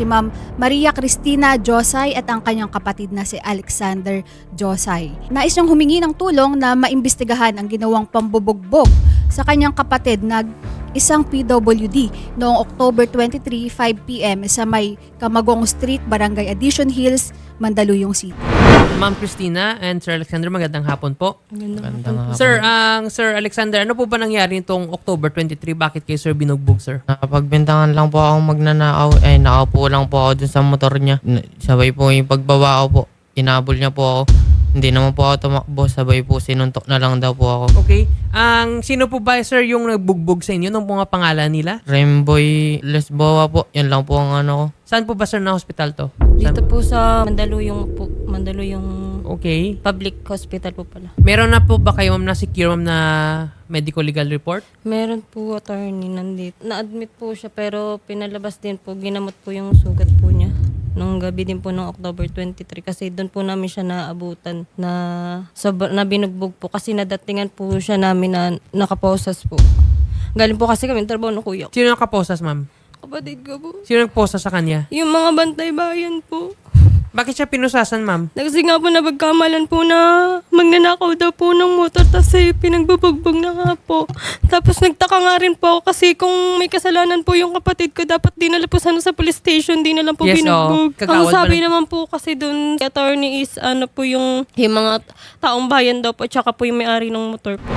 si Ma'am Maria Cristina Josay at ang kanyang kapatid na si Alexander Josay. Nais niyang humingi ng tulong na maimbestigahan ang ginawang pambubugbog sa kanyang kapatid na isang PWD noong October 23, 5pm sa may Camagong Street, Barangay Addition Hills, Mandaluyong City. Ma'am Christina and Sir Alexander, magandang hapon po. Magandang hapon. Sir, ang Sir Alexander, ano po ba nangyari nitong October 23? Bakit kayo Sir binugbog, sir? Nakapagbintangan lang po akong magnanakaw. Eh, nakaupo lang po ako dun sa motor niya. N- Sabay po yung pagbaba ko po. Inabol niya po ako. Hindi naman po ako tumakbo. Sabay po sinuntok na lang daw po ako. Okay. Ang sino po ba, sir, yung nagbugbog sa inyo? Nung mga pangalan nila? Rainboy Lesboa po. Yan lang po ang ano ko. Saan po ba, sir, na hospital to? Dito po sa Mandaluyong po, Mandaluyong Okay. Public Hospital po pala. Meron na po ba kayo, ma'am, na secure, ma'am, na medical legal report? Meron po attorney nandito. Na-admit po siya pero pinalabas din po, ginamot po yung sugat po. Nung gabi din po ng October 23 kasi doon po namin siya naabutan na, sob- na binugbog po kasi nadatingan po siya namin na nakaposas po. Galing po kasi kami trabaho ng kuya ko. Sino nakaposas, ma'am? Kapatid ko po. Sino nagposas sa kanya? Yung mga bantay bayan po. Bakit siya pinusasan, ma'am? Kasi nga po nabagkamalan po na magnanakaw daw po ng motor tapos eh, pinagbubugbog na nga po. Tapos nagtaka nga rin po ako kasi kung may kasalanan po yung kapatid ko dapat dinala po sana sa police station, di na lang po Yes, binugbog. Kagawad Ang sabi pa rin. naman po kasi dun, attorney is ano po yung, yung mga taong bayan daw po tsaka po yung may-ari ng motor po.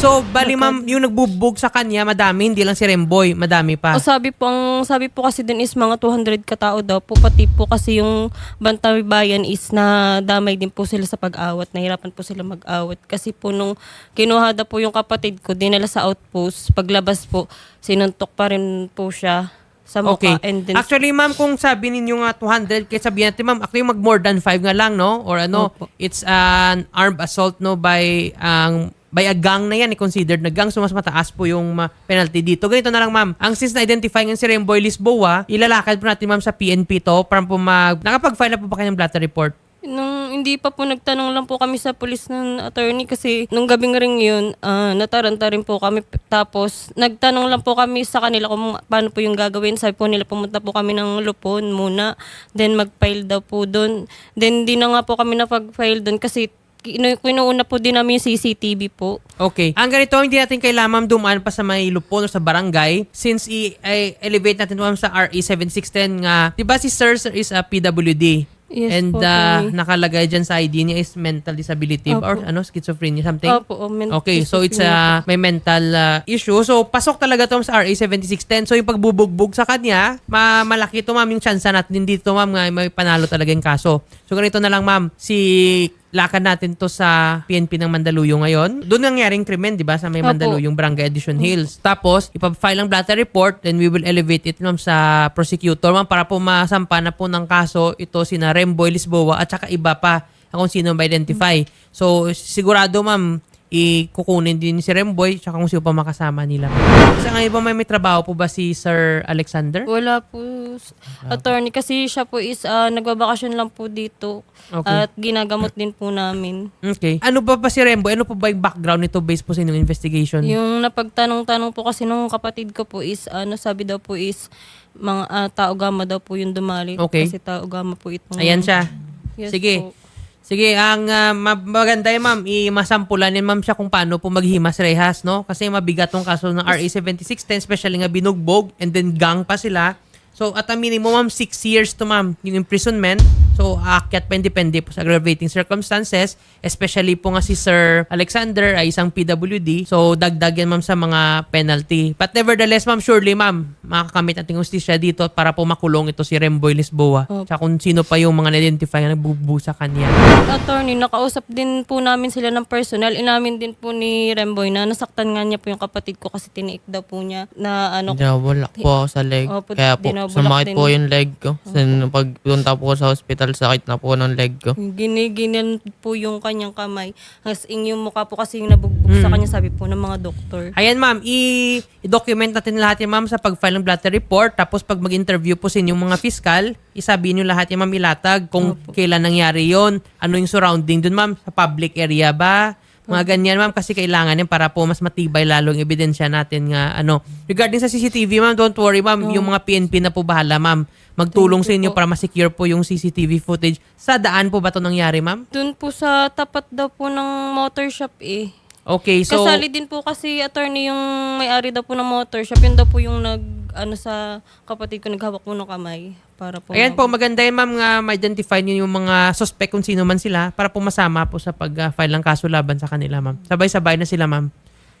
So, bali, ma'am, yung nagbugbog sa kanya, madami, hindi lang si Remboy, madami pa. O sabi po, ang sabi po kasi dun is mga 200 katao daw po. Pati po kasi yung Bantay Bayan is na damay din po sila sa pag-awat. Nahirapan po sila mag-awat. Kasi po nung kinuha daw po yung kapatid ko, dinala sa outpost. Paglabas po, sinuntok pa rin po siya sa mukha. Okay. And then, Actually, ma'am, kung sabi ninyo nga 200, kaya sabihin natin, ma'am, actually mag more than 5 nga lang, no? Or ano, Opo. it's an armed assault, no, by ang by a gang na yan, eh, considered na gang. So, mas mataas po yung penalty dito. Ganito na lang, ma'am. Ang since na-identify nga si Remboy Lisboa, ilalakad po natin, ma'am, sa PNP to para po mag... Nakapag-file na po ba kayo ng blatter report? Nung hindi pa po nagtanong lang po kami sa pulis ng attorney kasi nung gabing ring yun, ah, nataranta rin po kami. Tapos nagtanong lang po kami sa kanila kung paano po yung gagawin. Sabi po nila pumunta po kami ng Lupon muna. Then mag-file daw po doon. Then di na nga po kami napag-file doon kasi kinu- kinuuna po din namin yung CCTV po. Okay. Ang ganito, hindi natin kailangan dumaan pa sa may lupon o sa barangay since i-elevate natin ma'am sa RE 7610 nga. 'Di ba si Sir is a PWD? Yes And po, uh, nakalagay dyan sa ID niya is mental disability Opo. or ano schizophrenia something. Opo, oh, men- Okay, so it's a may mental uh, issue. So pasok talaga to sa RA 7610. So yung pagbubugbog sa kanya, ma malaki to ma'am yung chance natin dito ma'am nga may panalo talaga yung kaso. So ganito na lang ma'am, si lakad natin to sa PNP ng Mandaluyong ngayon. Doon nangyaring krimen, di ba? Sa may Opo. Mandaluyong Barangay Addition Hills. Tapos, ipapile ang blatter report, then we will elevate it ma'am sa prosecutor ma'am para po masampa na po ng kaso ito sina Remboy Lisboa at saka iba pa kung sino ma-identify. So, sigurado ma'am, ikukunin din si Remboy tsaka kung sino pa makasama nila. Sa ngayon ba may, may trabaho po ba si Sir Alexander? Wala po, s- attorney. Kasi siya po is ah, nagbabakasyon lang po dito. Okay. At ginagamot din po namin. Okay. Ano ba pa si Remboy? Ano po ba yung background nito based po sa inyong investigation? Yung napagtanong-tanong po kasi nung kapatid ko po is, ano sabi daw po is, mga ah, tao gama daw po yung dumali. Okay. Kasi tao gama po itong... Ayan siya. Yes Sige. po. Sige, ang ma- maganda yan, ma'am, i-masampulan yan, ma'am, siya kung paano po maghimas rehas, no? Kasi mabigat tong kaso ng RA 7610, especially nga binugbog, and then gang pa sila. So, at a minimum, ma'am, 6 years to, ma'am, yung imprisonment. So, aakyat pa depende po sa aggravating circumstances. Especially po nga si Sir Alexander ay isang PWD. So, dagdag yan, ma'am, sa mga penalty. But nevertheless, ma'am, surely, ma'am, makakamit natin justisya dito para po makulong ito si Remboy Lisboa. Opo. Tsaka kung sino pa yung mga na-identify na nagbubu sa kanya. Attorney, nakausap din po namin sila ng personal. Inamin din po ni Remboy na nasaktan nga niya po yung kapatid ko kasi tiniik daw po niya na ano, Dinabulak po sa leg. Opo, Kaya po, sumakit po yung leg ko. Then, pagpunta po ko sa hospital, sakit na po ng leg ko. Giniginan po yung kanyang kamay. As in yung mukha po kasi yung nabugbog sa kanya, sabi po ng mga doktor. Ayan ma'am, i- i-document natin lahat yan ma'am sa pag-file ng blatter report. Tapos pag mag-interview po sa inyong mga fiscal, isabihin nyo lahat yan ma'am ilatag kung kailan nangyari yon ano yung surrounding dun ma'am, sa public area ba? Mga ganyan ma'am kasi kailangan yan para po mas matibay lalo yung ebidensya natin nga ano. Regarding sa CCTV ma'am, don't worry ma'am, yung mga PNP na po bahala ma'am. magtulong sa inyo po. para ma-secure po yung CCTV footage. Sa daan po ba ito nangyari, ma'am? Doon po sa tapat daw po ng motor shop eh. Okay, so... Kasali din po kasi attorney yung may-ari daw po ng motor shop. Yun daw po yung nag, ano sa kapatid ko, naghawak po ng kamay. Para po. Ayan po, maganda yun ma'am nga ma-identify niyo yung mga suspect kung sino man sila para po masama po sa pag-file ng kaso laban sa kanila ma'am. Sabay-sabay na sila ma'am.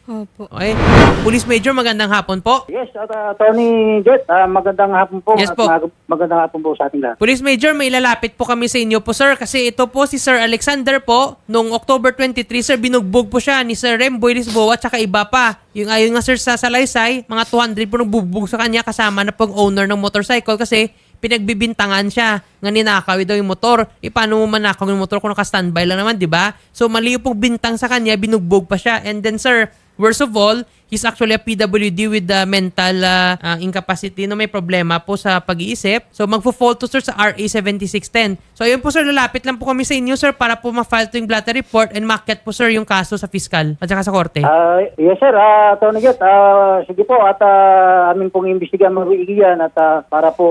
Opo. Okay. Police Major, magandang hapon po. Yes, at uh, Tony Jet, ah, magandang hapon po. Yes at po. mag- magandang hapon po sa ating lahat. Police Major, may lalapit po kami sa inyo po sir kasi ito po si Sir Alexander po noong October 23 sir binugbog po siya ni Sir Remboy Lisboa at saka iba pa. Yung ayon nga sir sa Salaysay, mga 200 po nagbugbog sa kanya kasama na pong owner ng motorcycle kasi pinagbibintangan siya nga ninakaw daw yung motor. E paano mo manakaw yung motor kung naka-standby lang naman, di ba? So mali yung pong bintang sa kanya, binugbog pa siya. And then sir, worst of all, he's actually a PWD with the mental uh, uh, incapacity no may problema po sa pag-iisip. So magfo-fall to sir sa RA 7610. So ayun po sir, lalapit lang po kami sa inyo sir para po ma-file to yung blatter report and makyat po sir yung kaso sa fiscal at saka sa korte. Ah, yes sir, ah, Tony Jet, ah, sige po at ah, amin pong imbestigan magbigyan at ah, para po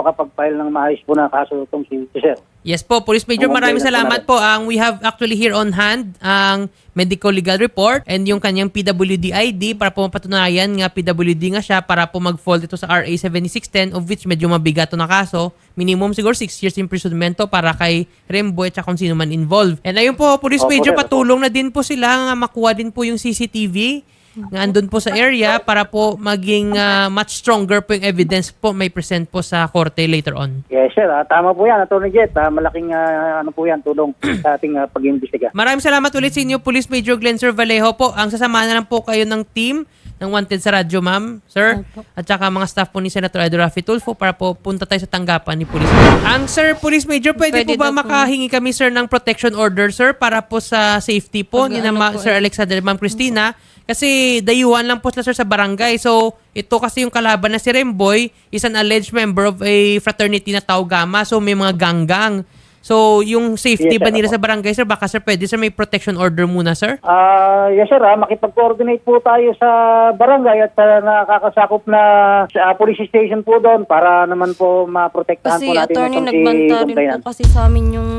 makapag-file ng maayos po na kaso itong si, si sir. Yes po, Police Major, maraming salamat po. Ang we have actually here on hand ang medical legal report and yung kanyang PWD ID para po mapatunayan nga PWD nga siya para po mag-fall ito sa RA 7610 of which medyo mabigat to na kaso. Minimum siguro 6 years imprisonment to para kay Rembo at kung sino man involved. And ayun po, Police Major, patulong na din po sila nga makuha din po yung CCTV nga andun po sa area para po maging ah, much stronger po yung evidence po may present po sa korte later on. Yes sir, ah, tama po yan, Tony Jet. ah, malaking ah, ano po yan, tulong sa ating ah, pag-imbestiga. Maraming salamat ulit sa inyo, Police Major Glenn Sir Vallejo po. Ang sasama na lang po kayo ng team ng Wanted sa radyo, ma'am, sir. At saka mga staff po ni Senator Edo Rafi Tulfo para po punta tayo sa tanggapan ni Police. Ang Sir Police Major, pwede, Pwede po ba po. makahingi kami, sir, ng protection order, sir, para po sa safety po Pag ni na ano ma- po Sir eh. Alexander Ma'am Christina? Kasi dayuhan lang po sila, sir, sa barangay. So, ito kasi yung kalaban na si Remboy is an alleged member of a fraternity na Tau Gamma. So, may mga ganggang. So, yung safety Yes, ba sir. nila sa barangay, sir? Baka, sir, pwede, sir, may protection order muna, sir? Ah, yes sir, ah, makipag-coordinate po tayo sa barangay at sa nakakasakop na sa police station po doon para naman po maprotektahan Kasi po natin attorney itong si nagbanta rin po complainant. kasi sa amin yung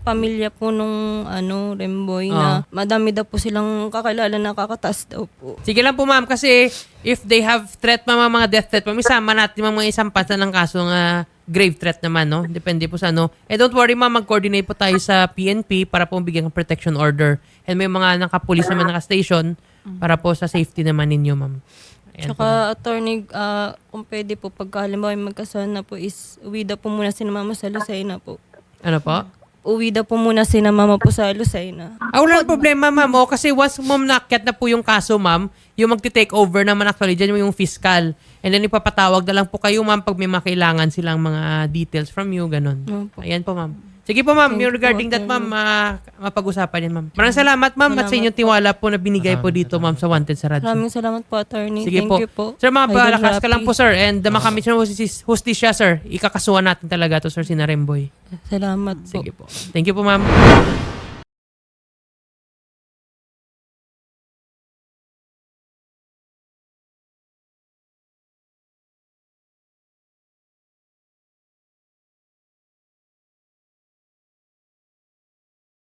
pamilya po nung ano, Remboy Ah. na madami daw po silang kakilala na kakataas daw po. Sige lang po, ma'am, kasi if they have threat, ma'am, mga death threat, ma'am, isama natin mga isang pasa ng kaso ng grave threat naman, no? Depende po sa ano. Eh, don't worry, ma'am, mag-coordinate po tayo sa PNP para po bigyan ng protection order. And may mga nakapulis naman naka-station para po sa safety naman ninyo, ma'am. Ayan po. Tsaka attorney, ah, kung pwede po pagka halimbawa yung magkasal na po is uwi daw po muna si mama sa Lucena po. Ano po? Uwi daw po muna si mama po sa Lucena. Ah, wala problema, ma'am. O, kasi once ma'am nakyat na po yung kaso, ma'am, yung magti-take over naman actually dyan yung fiscal. And then ipapatawag na lang po kayo, ma'am, pag may makailangan silang mga details from you, ganun. Opo. Ayan po, ma'am. Sige po, ma'am. Yung regarding that, ma'am, ah, mapag-usapan yan, ma'am. Maraming salamat, ma'am, at sa inyong tiwala po na binigay po dito, ma'am, sa Wanted sa radyo. Maraming salamat po attorney. Sige Thank po. you po. Sir, mga Idol palakas ka lang Rapi. po, sir. And uh, makamit siya ng hustis- hustisya, sir. Ikakasuhan natin talaga to, sir, si Naremboy. Salamat po. Sige po. Thank you po, ma'am.